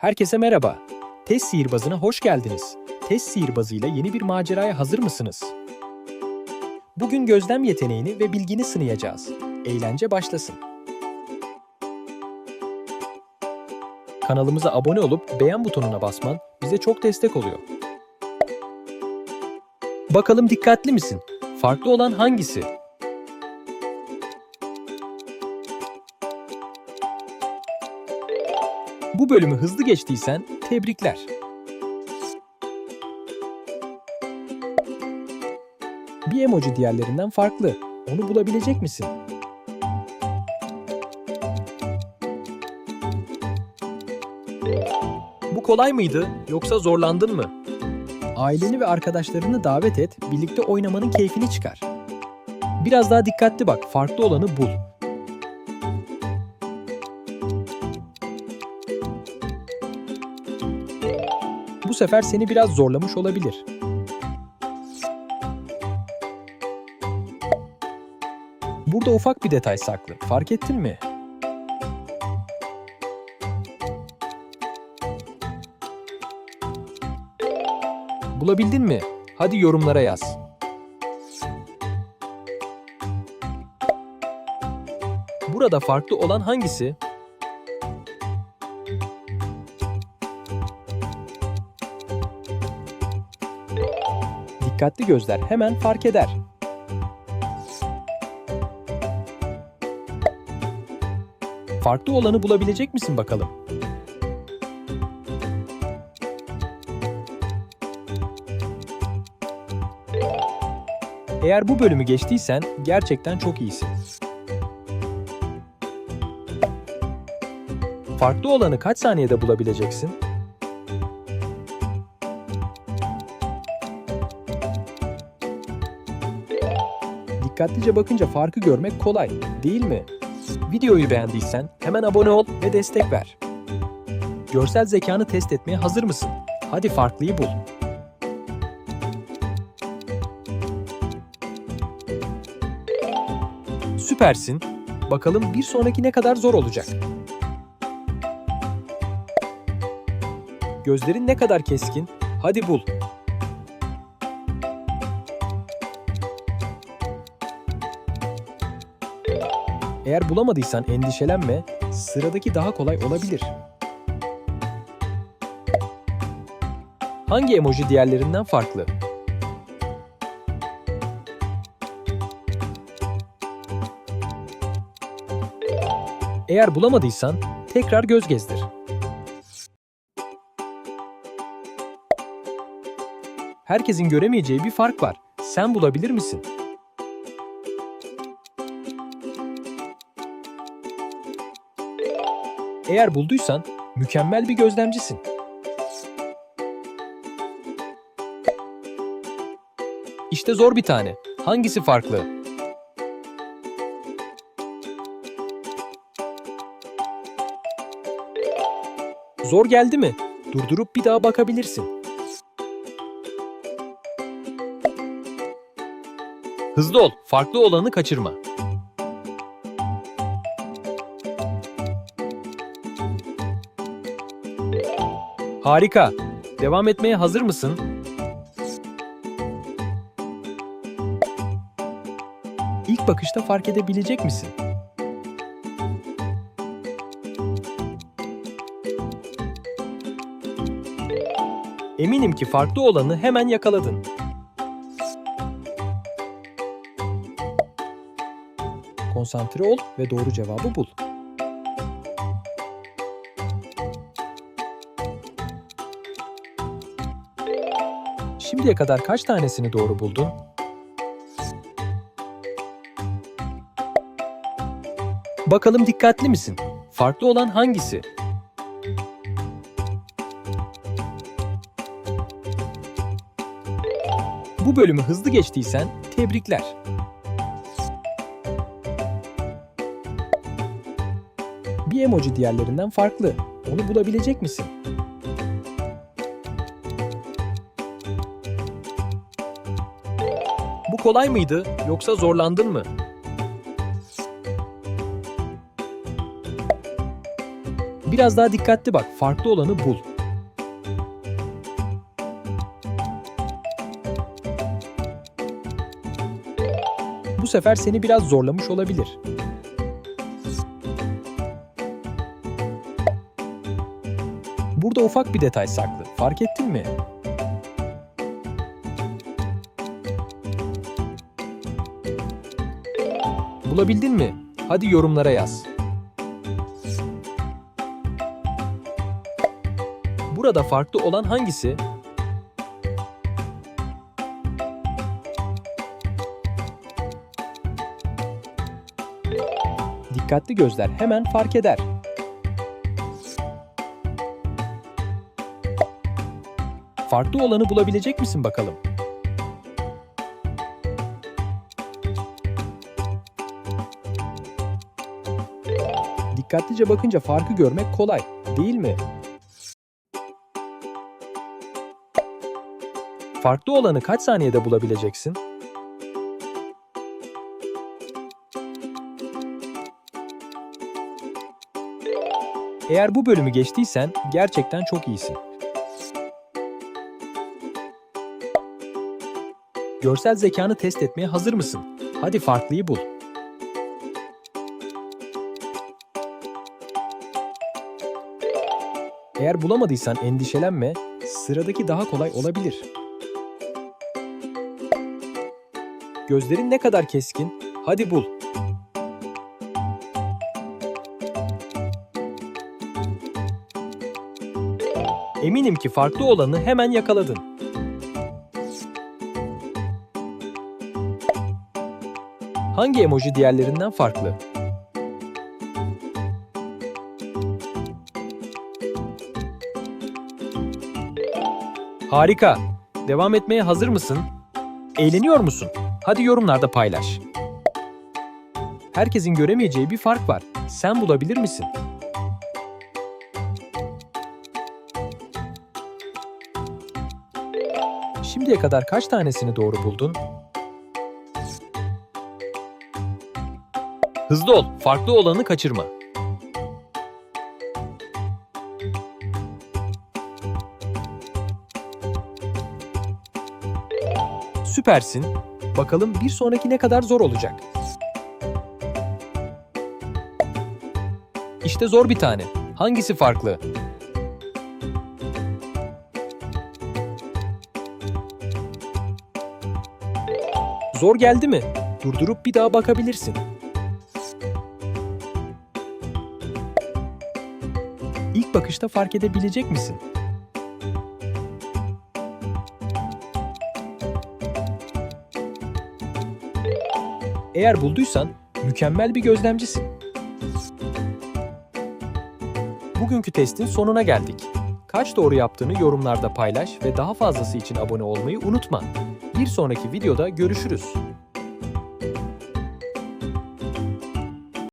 Herkese merhaba. Test sihirbazına hoş geldiniz. Test sihirbazıyla yeni bir maceraya hazır mısınız? Bugün gözlem yeteneğini ve bilgini sınayacağız. Eğlence başlasın. Kanalımıza abone olup beğen butonuna basman bize çok destek oluyor. Bakalım dikkatli misin? Farklı olan hangisi? Bu bölümü hızlı geçtiysen tebrikler. Bir emoji diğerlerinden farklı. Onu bulabilecek misin? Bu kolay mıydı yoksa zorlandın mı? Aileni ve arkadaşlarını davet et, birlikte oynamanın keyfini çıkar. Biraz daha dikkatli bak, farklı olanı bul. Sefer seni biraz zorlamış olabilir. Burada ufak bir detay saklı. Fark ettin mi? Bulabildin mi? Hadi yorumlara yaz. Burada farklı olan hangisi? Dikkatli gözler hemen fark eder. Farklı olanı bulabilecek misin bakalım? Eğer bu bölümü geçtiysen gerçekten çok iyisin. Farklı olanı kaç saniyede bulabileceksin? Dikkatlice bakınca farkı görmek kolay, değil mi? Videoyu beğendiysen hemen abone ol ve destek ver. Görsel zekanı test etmeye hazır mısın? Hadi farklıyı bul. Süpersin. Bakalım bir sonraki ne kadar zor olacak. Gözlerin ne kadar keskin? Hadi bul. Eğer bulamadıysan endişelenme, sıradaki daha kolay olabilir. Hangi emoji diğerlerinden farklı? Eğer bulamadıysan tekrar göz gezdir. Herkesin göremeyeceği bir fark var. Sen bulabilir misin? Eğer bulduysan mükemmel bir gözlemcisin. İşte zor bir tane. Hangisi farklı? Zor geldi mi? Durdurup bir daha bakabilirsin. Hızlı ol, farklı olanı kaçırma. Harika. Devam etmeye hazır mısın? İlk bakışta fark edebilecek misin? Eminim ki farklı olanı hemen yakaladın. Konsantre ol ve doğru cevabı bul. Şimdiye kadar kaç tanesini doğru buldun? Bakalım dikkatli misin? Farklı olan hangisi? Bu bölümü hızlı geçtiysen tebrikler. Bir emoji diğerlerinden farklı. Onu bulabilecek misin? Kolay mıydı yoksa zorlandın mı? Biraz daha dikkatli bak, farklı olanı bul. Bu sefer seni biraz zorlamış olabilir. Burada ufak bir detay saklı. Fark ettin mi? Bulabildin mi? Hadi yorumlara yaz. Burada farklı olan hangisi? Dikkatli gözler hemen fark eder. Farklı olanı bulabilecek misin bakalım? Dikkatlice bakınca farkı görmek kolay, değil mi? Farklı olanı kaç saniyede bulabileceksin? Eğer bu bölümü geçtiysen gerçekten çok iyisin. Görsel zekanı test etmeye hazır mısın? Hadi farklıyı bul. Eğer bulamadıysan endişelenme, sıradaki daha kolay olabilir. Gözlerin ne kadar keskin? Hadi bul. Eminim ki farklı olanı hemen yakaladın. Hangi emoji diğerlerinden farklı? Harika. Devam etmeye hazır mısın? Eğleniyor musun? Hadi yorumlarda paylaş. Herkesin göremeyeceği bir fark var. Sen bulabilir misin? Şimdiye kadar kaç tanesini doğru buldun? Hızlı ol, farklı olanı kaçırma. Süpersin. Bakalım bir sonraki ne kadar zor olacak. İşte zor bir tane. Hangisi farklı? Zor geldi mi? Durdurup bir daha bakabilirsin. İlk bakışta fark edebilecek misin? Eğer bulduysan mükemmel bir gözlemcisin. Bugünkü testin sonuna geldik. Kaç doğru yaptığını yorumlarda paylaş ve daha fazlası için abone olmayı unutma. Bir sonraki videoda görüşürüz.